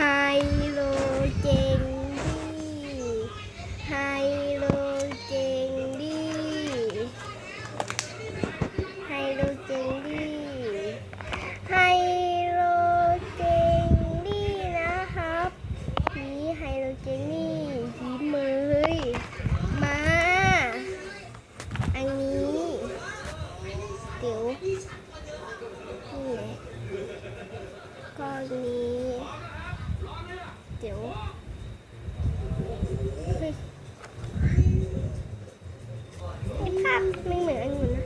ไฮโลเจงดี้ไฮโลเจงดี้ไฮโลเจงดี้ไฮโลเจงดี้นะครับนี่ไฮโลเจงดี้ยิ้มเลยมาอันนี้เดี๋ยวนี่แหละก้อนนี้าพไม่เหมือนอันอื่นนะ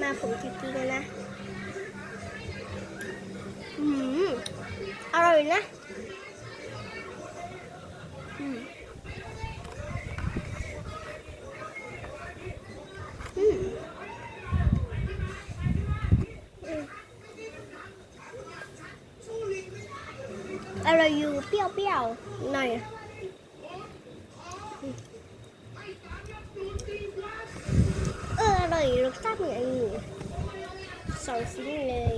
มาผมจะกินกันนะอืมอร่อยนะอืมอืมอืมอร่อยอยู่เปรี้ยวๆหน่อยเอออร่อ ยรสชาติเหมือนองุ่นสองชิ้นเลย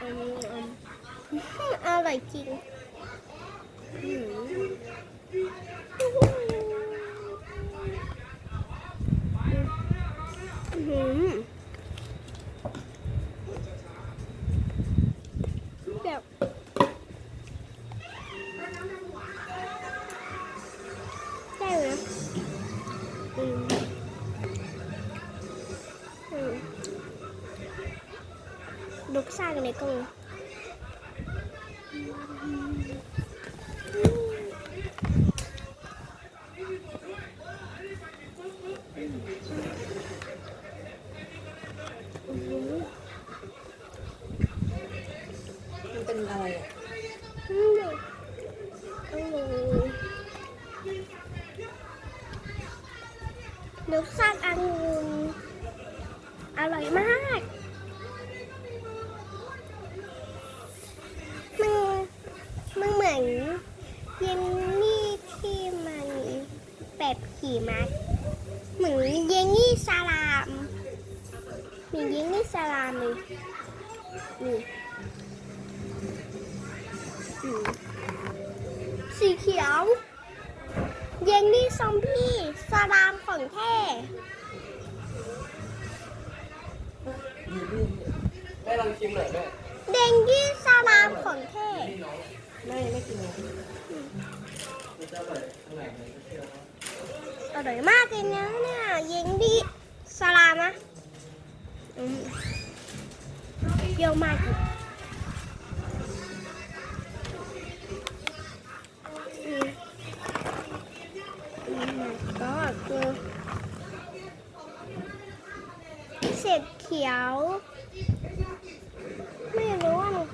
อืมอืมอร่อยจริงอืม ลูกสร้างในกล้องอืมมันเป็นอะไรอะอืมอืมลูกสร้างองุ่นอร่อยมาก แบบขี่ม้าเหมือนเยนนี่สลามมีเยนนี่สลามเลยนี่อืมสีเขียวเยนนี่ซอมบี้สลามของแท้มีมีดแม่ลองชิมหน่อยแม่เดนยี่สลามของแท้แม่ไม่กินเลยมันจะ อร่อยข้างในมันจะเชื่อว่าอร่อยมากเลยนะเนี่ยเยนนี่สลามนะเยอะมากเลยอืมอืมก็คือเศษเขียว ไม่รู้